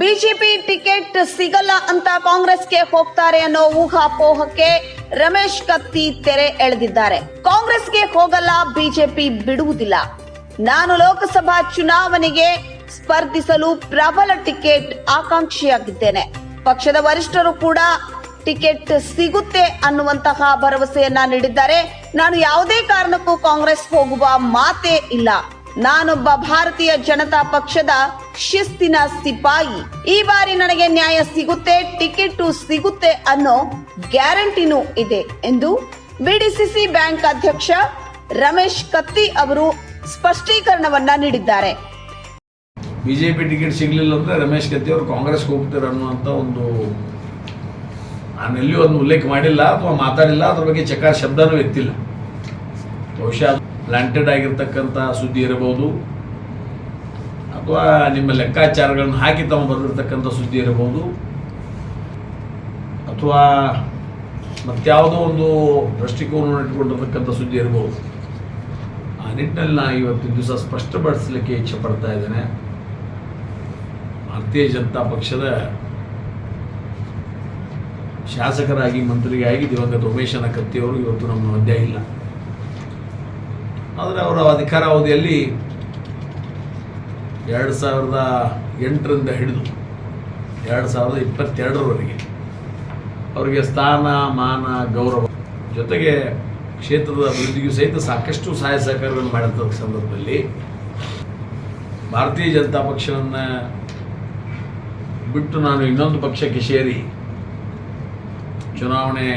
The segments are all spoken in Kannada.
ಬಿಜೆಪಿ ಟಿಕೆಟ್ ಸಿಗಲ್ಲ ಅಂತ ಕಾಂಗ್ರೆಸ್ಗೆ ಹೋಗ್ತಾರೆ ಅನ್ನೋ ಊಹಾಪೋಹಕ್ಕೆ ರಮೇಶ್ ಕತ್ತಿ ತೆರೆ ಎಳೆದಿದ್ದಾರೆ. ಕಾಂಗ್ರೆಸ್ಗೆ ಹೋಗಲ್ಲ, ಬಿಜೆಪಿ ಬಿಡುವುದಿಲ್ಲ. ನಾನು ಲೋಕಸಭಾ ಚುನಾವಣೆಗೆ ಸ್ಪರ್ಧಿಸಲು ಪ್ರಬಲ ಟಿಕೆಟ್ ಆಕಾಂಕ್ಷಿಯಾಗಿದ್ದೇನೆ. ಪಕ್ಷದ ವರಿಷ್ಠರು ಕೂಡ ಟಿಕೆಟ್ ಸಿಗುತ್ತೆ ಅನ್ನುವಂತಹ ಭರವಸೆಯನ್ನ ನೀಡಿದ್ದಾರೆ. ನಾನು ಯಾವುದೇ ಕಾರಣಕ್ಕೂ ಕಾಂಗ್ರೆಸ್ ಹೋಗುವ ಮಾತೇ ಇಲ್ಲ. ನಾನೊಬ್ಬ ಭಾರತೀಯ ಜನತಾ ಪಕ್ಷದ ಶಿಸ್ತಿನ ಸಿಪಾಯಿ. ಈ ಬಾರಿ ನನಗೆ ನ್ಯಾಯ ಸಿಗುತ್ತೆ, ಟಿಕೆಟ್ ಸಿಗುತ್ತೆ ಅನ್ನೋ ಗ್ಯಾರಂಟಿನೂ ಇದೆ ಎಂದು ಬಿಡಿಸಿಸಿ ಬ್ಯಾಂಕ್ ಅಧ್ಯಕ್ಷ ರಮೇಶ್ ಕತ್ತಿ ಅವರು ಸ್ಪಷ್ಟೀಕರಣವನ್ನ ನೀಡಿದ್ದಾರೆ. ಬಿಜೆಪಿ ಟಿಕೆಟ್ ಸಿಗಲಿಲ್ಲ ಅಂದ್ರೆ ರಮೇಶ್ ಕತ್ತಿ ಅವರು ಕಾಂಗ್ರೆಸ್ಗೆ ಹೋಗ್ತಾರೆ ಅನ್ನುವಂಥ ಒಂದು ಅದನ್ನು ಉಲ್ಲೇಖ ಮಾಡಿಲ್ಲ ಅಥವಾ ಮಾತಾಡಿಲ್ಲ, ಅದ್ರ ಬಗ್ಗೆ ಚಕಾರ ಶಬ್ದನೂ ಎತ್ತಿಲ್ಲ. ಬಹುಶಃ ಪ್ಲಾಂಟೆಡ್ ಆಗಿರ್ತಕ್ಕಂಥ ಸುದ್ದಿ ಇರಬಹುದು, ಅಥವಾ ನಿಮ್ಮ ಲೆಕ್ಕಾಚಾರಗಳನ್ನು ಹಾಕಿ ತಾವು ಬರೆದಿರ್ತಕ್ಕಂಥ ಸುದ್ದಿ ಇರಬಹುದು, ಅಥವಾ ಮತ್ಯಾವುದೋ ಒಂದು ದೃಷ್ಟಿಕೋನವನ್ನು ಇಟ್ಟುಕೊಂಡಿರ್ತಕ್ಕಂಥ ಸುದ್ದಿ ಇರಬಹುದು. ಆ ನಿಟ್ಟಿನಲ್ಲಿ ನಾನು ಇವತ್ತಿನ ದಿವಸ ಸ್ಪಷ್ಟಪಡಿಸಲಿಕ್ಕೆ ಇಚ್ಛೆ ಪಡ್ತಾ ಇದ್ದೇನೆ. ಭಾರತೀಯ ಜನತಾ ಪಕ್ಷದ ಶಾಸಕರಾಗಿ ಮಂತ್ರಿಯಾಗಿ ದಿವಂಗತ ಉಮೇಶನ ಕತ್ತಿಯವರು ಇವತ್ತು ನಮ್ಮ ಮಧ್ಯ ಇಲ್ಲ. ಆದರೆ ಅವರ ಅಧಿಕಾರಾವಧಿಯಲ್ಲಿ ಎರಡು ಸಾವಿರದ ಎಂಟರಿಂದ ಹಿಡಿದು ಎರಡು ಸಾವಿರದ ಇಪ್ಪತ್ತೆರಡರವರೆಗೆ ಅವರಿಗೆ ಸ್ಥಾನ, ಮಾನ, ಗೌರವ ಜೊತೆಗೆ ಕ್ಷೇತ್ರದ ಅಭಿವೃದ್ಧಿಗೂ ಸಹಿತ ಸಾಕಷ್ಟು ಸಹಾಯ ಸಹಕಾರಗಳನ್ನು ಮಾಡಿದ ಸಂದರ್ಭದಲ್ಲಿ ಭಾರತೀಯ ಜನತಾ ಪಕ್ಷವನ್ನು ಬಿಟ್ಟು ನಾನು ಇನ್ನೊಂದು ಪಕ್ಷಕ್ಕೆ ಸೇರಿ ಚುನಾವಣೆ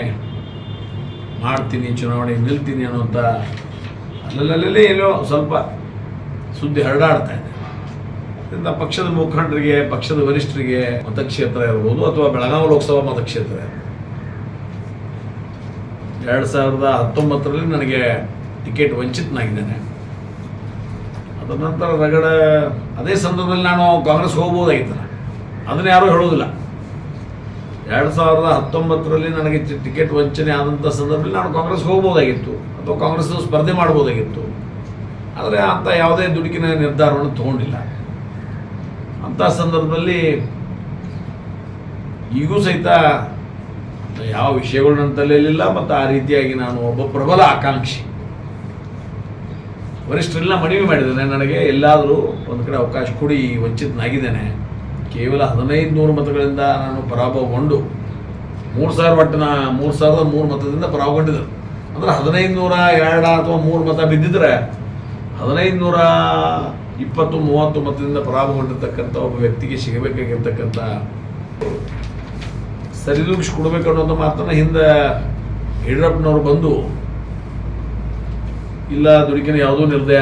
ಮಾಡ್ತೀನಿ ಚುನಾವಣೆ ನಿಲ್ತೀನಿ ಅನ್ನೋಂಥ ಅಲ್ಲಲ್ಲೇ ಏನೋ ಸ್ವಲ್ಪ ಸುದ್ದಿ ಹರಡಾಡ್ತಾ ಇದೆ. ಇದರಿಂದ ಪಕ್ಷದ ಮುಖಂಡರಿಗೆ, ಪಕ್ಷದ ವರಿಷ್ಠರಿಗೆ ಮತಕ್ಷೇತ್ರ ಇರ್ಬೋದು ಅಥವಾ ಬೆಳಗಾವಿ ಲೋಕಸಭಾ ಮತಕ್ಷೇತ್ರ ಎರಡು ಸಾವಿರದ ಹತ್ತೊಂಬತ್ತರಲ್ಲಿ ನನಗೆ ಟಿಕೆಟ್ ವಂಚಿತನಾಗಿದ್ದೇನೆ. ಅದರ ನಂತರ ರಗಡ, ಅದೇ ಸಂದರ್ಭದಲ್ಲಿ ನಾನು ಕಾಂಗ್ರೆಸ್ ಹೋಗ್ಬೋದಾಗಿತ್ತು. ಅದನ್ನು ಯಾರೂ ಹೇಳೋದಿಲ್ಲ ಎರಡು ಸಾವಿರದ ಹತ್ತೊಂಬತ್ತರಲ್ಲಿ ನನಗೆ ಟಿಕೆಟ್ ವಂಚನೆ ಆದಂಥ ಸಂದರ್ಭದಲ್ಲಿ ನಾನು ಕಾಂಗ್ರೆಸ್ಗೆ ಹೋಗ್ಬೋದಾಗಿತ್ತು. ಅಥವಾ ಕಾಂಗ್ರೆಸ್ ಸ್ಪರ್ಧೆ ಮಾಡ್ಬೋದಾಗಿತ್ತು. ಆದರೆ ಅಂಥ ಯಾವುದೇ ದುಡುಕಿನ ನಿರ್ಧಾರವನ್ನು ತಗೊಂಡಿಲ್ಲ. ಅಂಥ ಸಂದರ್ಭದಲ್ಲಿ ಈಗೂ ಸಹಿತ ಯಾವ ವಿಷಯಗಳು ನನ್ನ ತಲೆಯಲ್ಲಿಲ್ಲ, ಮತ್ತು ಆ ರೀತಿಯಾಗಿ ನಾನು ಒಬ್ಬ ಪ್ರಬಲ ಆಕಾಂಕ್ಷಿ. ವರಿಷ್ಠರೆಲ್ಲ ಮನವಿ ಮಾಡಿದ್ದೇನೆ ನನಗೆ ಎಲ್ಲಾದರೂ ಒಂದು ಕಡೆ ಅವಕಾಶ ಕೊಡಿ, ವಂಚಿತನಾಗಿದ್ದೇನೆ. ಕೇವಲ ಹದಿನೈದು ನೂರು ಮತಗಳಿಂದ ನಾನು ಪರಾಭವಗೊಂಡು ಮೂರು ಸಾವಿರ ಒಟ್ಟಿನ ಮೂರು ಸಾವಿರದ ಮೂರು ಮತದಿಂದ ಪರಾಭವಗೊಂಡಿದ್ದರು ಅಂದರೆ ಹದಿನೈದು ನೂರ ಎರಡು ಅಥವಾ ಮೂರು ಮತ ಬಿದ್ದಿದ್ರೆ ಹದಿನೈದು ನೂರ ಇಪ್ಪತ್ತು, ಮೂವತ್ತು ಮತದಿಂದ ಪರಾಭವಗೊಂಡಿರ್ತಕ್ಕಂಥ ಒಬ್ಬ ವ್ಯಕ್ತಿಗೆ ಸಿಗಬೇಕಾಗಿರ್ತಕ್ಕಂಥ ಸರಿದೂಗಿಸಿ ಕೊಡಬೇಕು ಅನ್ನೋದು ಮಾತನ್ನ ಹಿಂದೆ ಯಡಿಯೂರಪ್ಪನವರು ಬಂದು, ಇಲ್ಲ ದುಡುಕಿನ ಯಾವುದೂ ನಿರ್ಣಯ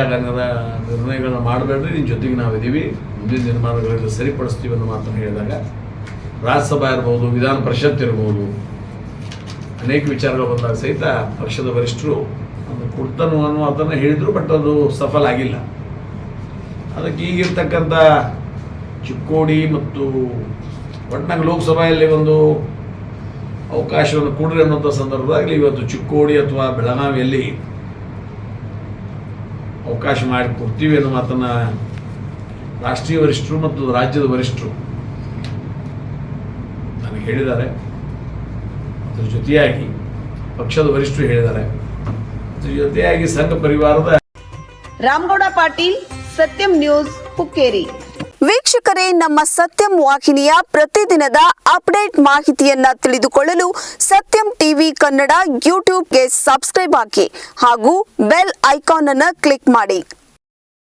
ನಿರ್ಣಯಗಳನ್ನ ಮಾಡಬೇಡ್ರಿ ನಿನ್ನ ಜೊತೆಗೆ ನಾವಿದ್ದೀವಿ. ಮುಂದಿನ ನಿರ್ಮಾಣಗಳಲ್ಲಿ ಸರಿಪಡಿಸ್ತೀವಿ ಅನ್ನೋ ಮಾತನ್ನು ಹೇಳಿದಾಗ ರಾಜ್ಯಸಭಾ ಇರ್ಬೋದು, ವಿಧಾನ ಪರಿಷತ್ ಇರ್ಬೋದು, ಅನೇಕ ವಿಚಾರಗಳು ಬಂದಾಗ ಸಹಿತ ಪಕ್ಷದ ವರಿಷ್ಠರು ಅದು ಕೊಡ್ತಾನು ಅನ್ನೋ ಅದನ್ನು ಹೇಳಿದರು ಬಟ್ ಅದು ಸಫಲ ಆಗಿಲ್ಲ. ಅದಕ್ಕೆ ಈಗಿರ್ತಕ್ಕಂಥ ಚಿಕ್ಕೋಡಿ ಮತ್ತು ಒಟ್ನಾಗ ಲೋಕಸಭೆಯಲ್ಲಿ ಒಂದು ಅವಕಾಶವನ್ನು ಕೊಡ್ರಿ ಅನ್ನೋಂಥ ಸಂದರ್ಭದಲ್ಲಿ ಇವತ್ತು ಚಿಕ್ಕೋಡಿ ಅಥವಾ ಬೆಳಗಾವಿಯಲ್ಲಿ ಅವಕಾಶ ಮಾಡಿ ಕೊಡ್ತೀವಿ ಅನ್ನೋ ಮಾತನ್ನ ರಾಷ್ಟ್ರೀಯ ವರಿಷ್ಠರು ಮತ್ತು ರಾಜ್ಯದ ವರಿಷ್ಠರು ನನಗೆ ಹೇಳಿದ್ದಾರೆ. ಅದರ ಜೊತೆಯಾಗಿ ಪಕ್ಷದ ವರಿಷ್ಠರು ಹೇಳಿದ್ದಾರೆ. ಅದರ ಜೊತೆಯಾಗಿ ಸಂಘ ಪರಿವಾರದ ರಾಮಗೌಡ ಪಾಟೀಲ್ ಸತ್ಯಂ ನ್ಯೂಸ್ ಹುಕ್ಕೇರಿ. ವೀಕ್ಷಕರೇ ನಮ್ಮ ಸತ್ಯಂ ವಾಹಿನಿಯ ಪ್ರತಿದಿನದ ಅಪ್ಡೇಟ್ ಮಾಹಿತಿಯನ್ನ ತಿಳಿದುಕೊಳ್ಳಲು ಸತ್ಯಂ ಟಿವಿ ಕನ್ನಡ ಯೂಟ್ಯೂಬ್ಗೆ ಸಬ್ಸ್ಕ್ರೈಬ್ ಹಾಕಿ ಹಾಗೂ ಬೆಲ್ ಐಕಾನ್ ಅನ್ನು ಕ್ಲಿಕ್ ಮಾಡಿ.